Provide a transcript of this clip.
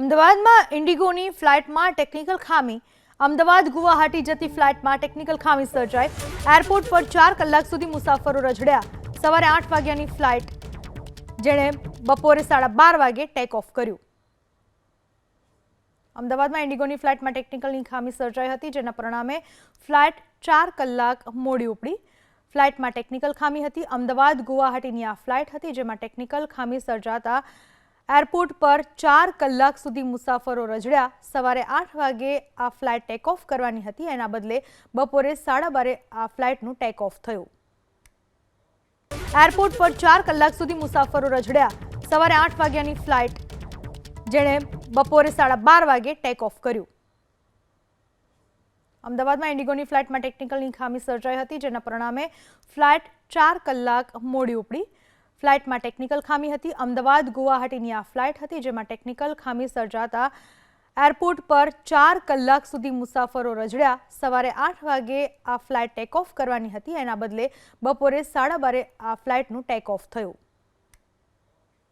અમદાવાદમાં ઇન્ડિગોની ફ્લાઇટમાં ટેકનિકલ ખામી. અમદાવાદ ગુવાહાટી જતી ફ્લાઇટમાં ટેકનિકલ ખામી સર્જાઈ. એરપોર્ટ પર ચાર કલાક સુધી મુસાફરો રજડ્યા. સવારે આઠ વાગ્યાની ફ્લાઇટ, જેણે બપોરે સાડા બાર વાગે ટેક ઓફ કર્યું. અમદાવાદમાં ઇન્ડિગોની ફ્લાઇટમાં ટેકનિકલની ખામી સર્જાઈ હતી, જેના પરિણામે ફ્લાઇટ ચાર કલાક મોડી ઉપડી. ફ્લાઇટમાં ટેકનિકલ ખામી હતી. અમદાવાદ ગુવાહાટીની આ ફ્લાઇટ હતી, જેમાં ટેકનિકલ ખામી સર્જાતા એરપોર્ટ પર ચાર કલાક સુધી મુસાફરો રજડ્યા. સવારે આઠ વાગે આ ફ્લાઇટ ટેક કરવાની હતી. એના બદલે બપોરે સાડા બારે આ ફ્લાઇટનું ટેક થયું. એરપોર્ટ પર ચાર કલાક સુધી મુસાફરો રજડ્યા. સવારે આઠ વાગ્યાની ફ્લાઇટ જેણે બપોરે સાડા બાર વાગે ટેક ઓફ કર્યું. અમદાવાદમાં ઇન્ડિગોની ફ્લાઇટમાં ટેકનિકલની ખામી સર્જાઈ હતી, જેના પરિણામે ફ્લાઇટ ચાર કલાક મોડી ઉપડી. ફ્લાઇટમાં ટેકનિકલ ખામી હતી. અમદાવાદ, ગુવાહાટીની આ ફ્લાઇટ હતી જેમાં ટેકનિકલ ખામી સર્જાતા એરપોર્ટ પર ચાર કલાક સુધી મુસાફરો રજડ્યા. સવારે આઠ વાગે આ ફ્લાઇટ ટેક ઓફ કરવાની હતી. એના બદલે બપોરે સાડા બારે આ ફ્લાઇટનું ટેક ઓફ થયું.